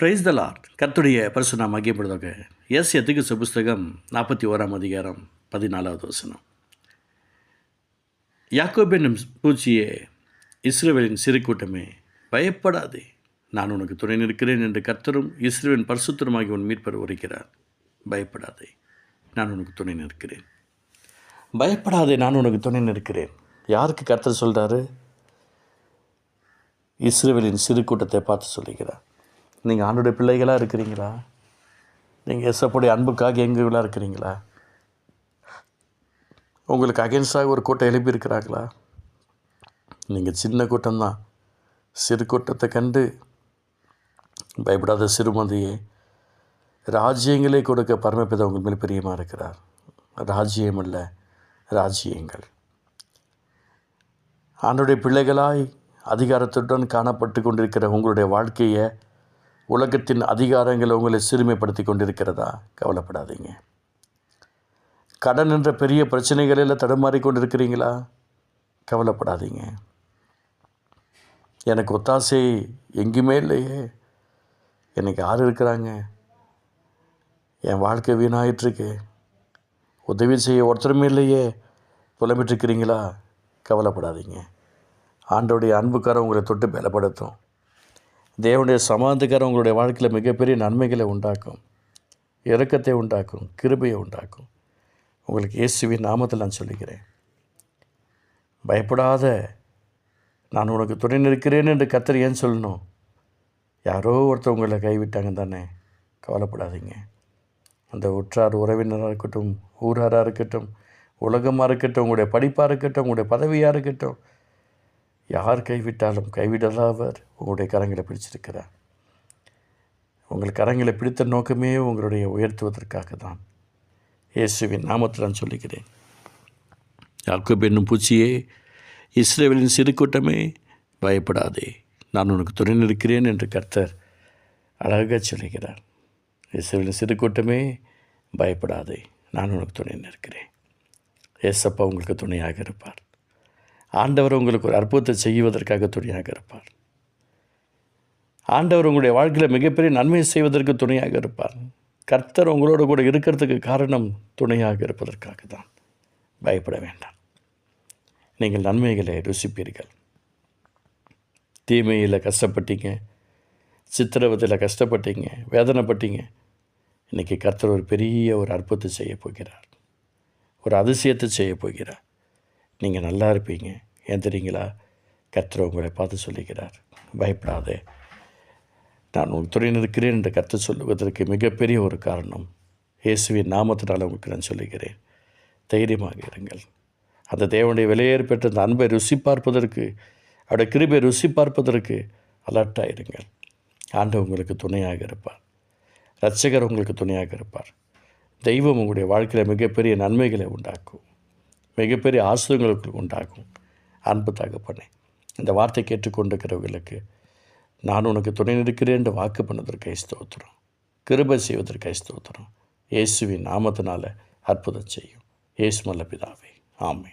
Praise the Lord கத்துடைய பரிசு நாம் மகிப்படுதாக எஸ் எத்துக்கு புஸ்தகம் நாற்பத்தி ஓராம் அதிகாரம் பதினாலாவது வசனம். யாக்கோப் பூச்சியே இஸ்ரேவேலின் சிறு கூட்டமே பயப்படாதே. நான் உனக்கு துணை நிற்கிறேன் என்று கர்த்தரும் இஸ்ரேவின் பரிசுத்தருமாகி உன் மீட்பர் உரைக்கிறார் பயப்படாதே. நான் உனக்கு துணை நிற்கிறேன். பயப்படாதே நான் உனக்கு துணை நிற்கிறேன். யாருக்கு கர்த்தர் சொல்கிறாரு இஸ்ரேவேலின் சிறு கூட்டத்தை பார்த்து சொல்லுகிறார். நீங்கள் ஆண்டுடைய பிள்ளைகளாக இருக்கிறீங்களா? நீங்கள் எசப்புடைய அன்புக்காக எங்குகளாக இருக்கிறீங்களா? உங்களுக்கு அகென்ஸ்டாக ஒரு கூட்டம் எழுப்பியிருக்கிறாங்களா நீங்கள் சின்ன கூட்டம்தான். சிறு கூட்டத்தை கண்டு பயப்படாத சிறுமதியே ராஜ்யங்களே கொடுக்க பரமபிதா உங்கள் மேல் பிரியமாக இருக்கிறார். ராஜ்யம் அல்ல ராஜ்யங்கள். ஆண்டுடைய பிள்ளைகளாய் அதிகாரத்துடன் காணப்பட்டு கொண்டிருக்கிற உங்களுடைய வாழ்க்கையை உலகத்தின் அதிகாரங்கள் உங்களை சிறுமைப்படுத்தி கொண்டிருக்கிறதா? கவலைப்படாதீங்க. கடன் என்ற பெரிய பிரச்சனைகளில் தடுமாறி கொண்டிருக்கிறீங்களா? கவலைப்படாதீங்க. எனக்கு ஒத்தாசை எங்கேயுமே இல்லையே. எனக்கு யார் இருக்கிறாங்க? என் வாழ்க்கை வீணாயிட்ருக்கு உதவி செய்ய ஒருத்தருமே இல்லையே. புலம்பிட்டுருக்கிறீங்களா? கவலைப்படாதீங்க. ஆண்டோடைய அன்புக்காரன் உங்களை தொட்டு பலப்படுத்தும். தேவனுடைய சமாந்தக்காரம் உங்களுடைய வாழ்க்கையில் மிகப்பெரிய நன்மைகளை உண்டாக்கும். இறக்கத்தை உண்டாக்கும் கிருபையை உண்டாக்கும். உங்களுக்கு இயேசுவின் நாமத்தில் நான் சொல்லிக்கிறேன் பயப்படாத நான் உனக்கு துணை நிற்கிறேன் என்று கத்தர் ஏன் சொல்லணும்? யாரோ ஒருத்தர் உங்களை கைவிட்டாங்க தானே? கவலைப்படாதீங்க. அந்த உற்றார் உறவினராக இருக்கட்டும் ஊராராக இருக்கட்டும் உலகமாக இருக்கட்டும் உங்களுடைய படிப்பாக இருக்கட்டும் உங்களுடைய பதவியாக இருக்கட்டும் யார் கைவிட்டாலும் கைவிடலாவர் உங்களுடைய கரங்களை பிடிச்சிருக்கிறார். உங்கள் கரங்களை பிடித்த நோக்கமே உங்களுடைய உயர்த்துவதற்காக தான். இயேசுவின் நாமத்தில் நான் சொல்லிக்கிறேன் யாக்கோப் என்னும் பூச்சியே இஸ்ரேவலின் சிறு கூட்டமே பயப்படாதே. நான் உனக்கு துணை நிற்கிறேன் என்று கர்த்தர் அழகாக சொல்லுகிறார். இஸ்ரேலின் சிறு கூட்டமே பயப்படாதே. நான் உனக்கு துணை நிற்கிறேன். ஏசப்பா உங்களுக்கு துணையாக இருப்பார். ஆண்டவர் உங்களுக்கு ஒரு அற்புதத்தை செய்வதற்காக துணையாக இருப்பார். ஆண்டவர் உங்களுடைய வாழ்க்கையில் மிகப்பெரிய நன்மை செய்வதற்கு துணையாக இருப்பார். கர்த்தர் உங்களோட கூட இருக்கிறதுக்கு காரணம் துணையாக இருப்பதற்காக தான். பயப்பட வேண்டாம். நீங்கள் நன்மைகளை ருசிப்பீர்கள். தீமையில் கஷ்டப்பட்டீங்க சித்திரவத்தில் கஷ்டப்பட்டீங்க வேதனைப்பட்டீங்க. இன்றைக்கி கர்த்தர் ஒரு பெரிய ஒரு அற்புதத்தை செய்ய போகிறார். ஒரு அதிசயத்தை செய்ய போகிறார். நீங்கள் நல்லா இருப்பீங்க. எந்திரிங்களா? கர்த்தர் உங்களை பார்த்து சொல்லுகிறார். பயப்படாதே. நான் உங்கள் துணை நிற்கிறேன் என்று கற்று சொல்லுவதற்கு மிகப்பெரிய ஒரு காரணம். இயேசுவின் நாமத்தினால் உங்களுக்கு நான் சொல்லுகிறேன். தைரியமாக இருங்கள். அந்த தேவனுடைய விலையேற் பெற்ற அந்த அன்பை ருசி பார்ப்பதற்கு அவருடைய கிருபை ருசி பார்ப்பதற்கு அலர்ட்டாக இருங்கள். ஆண்டு உங்களுக்கு துணையாக இருப்பார். ரட்சகர் உங்களுக்கு துணையாக இருப்பார். தெய்வம் உங்களுடைய வாழ்க்கையில் மிகப்பெரிய நன்மைகளை உண்டாக்கும். மிகப்பெரிய ஆசிரியங்களுக்கு உண்டாகும். அன்பு தகப்பனே இந்த வார்த்தை கேட்டுக்கொண்டிருக்கிறவர்களுக்கு நான் உனக்கு துணை நிற்கிறேன் என்று வாக்கு பண்ணதற்கு ஸ்தோத்திரம். கிருபை செய்வதற்கு ஸ்தோத்திரம். இயேசுவின் நாமத்தினால அற்புதம் செய்யும். இயேசு மல்ல பிதாவே ஆமே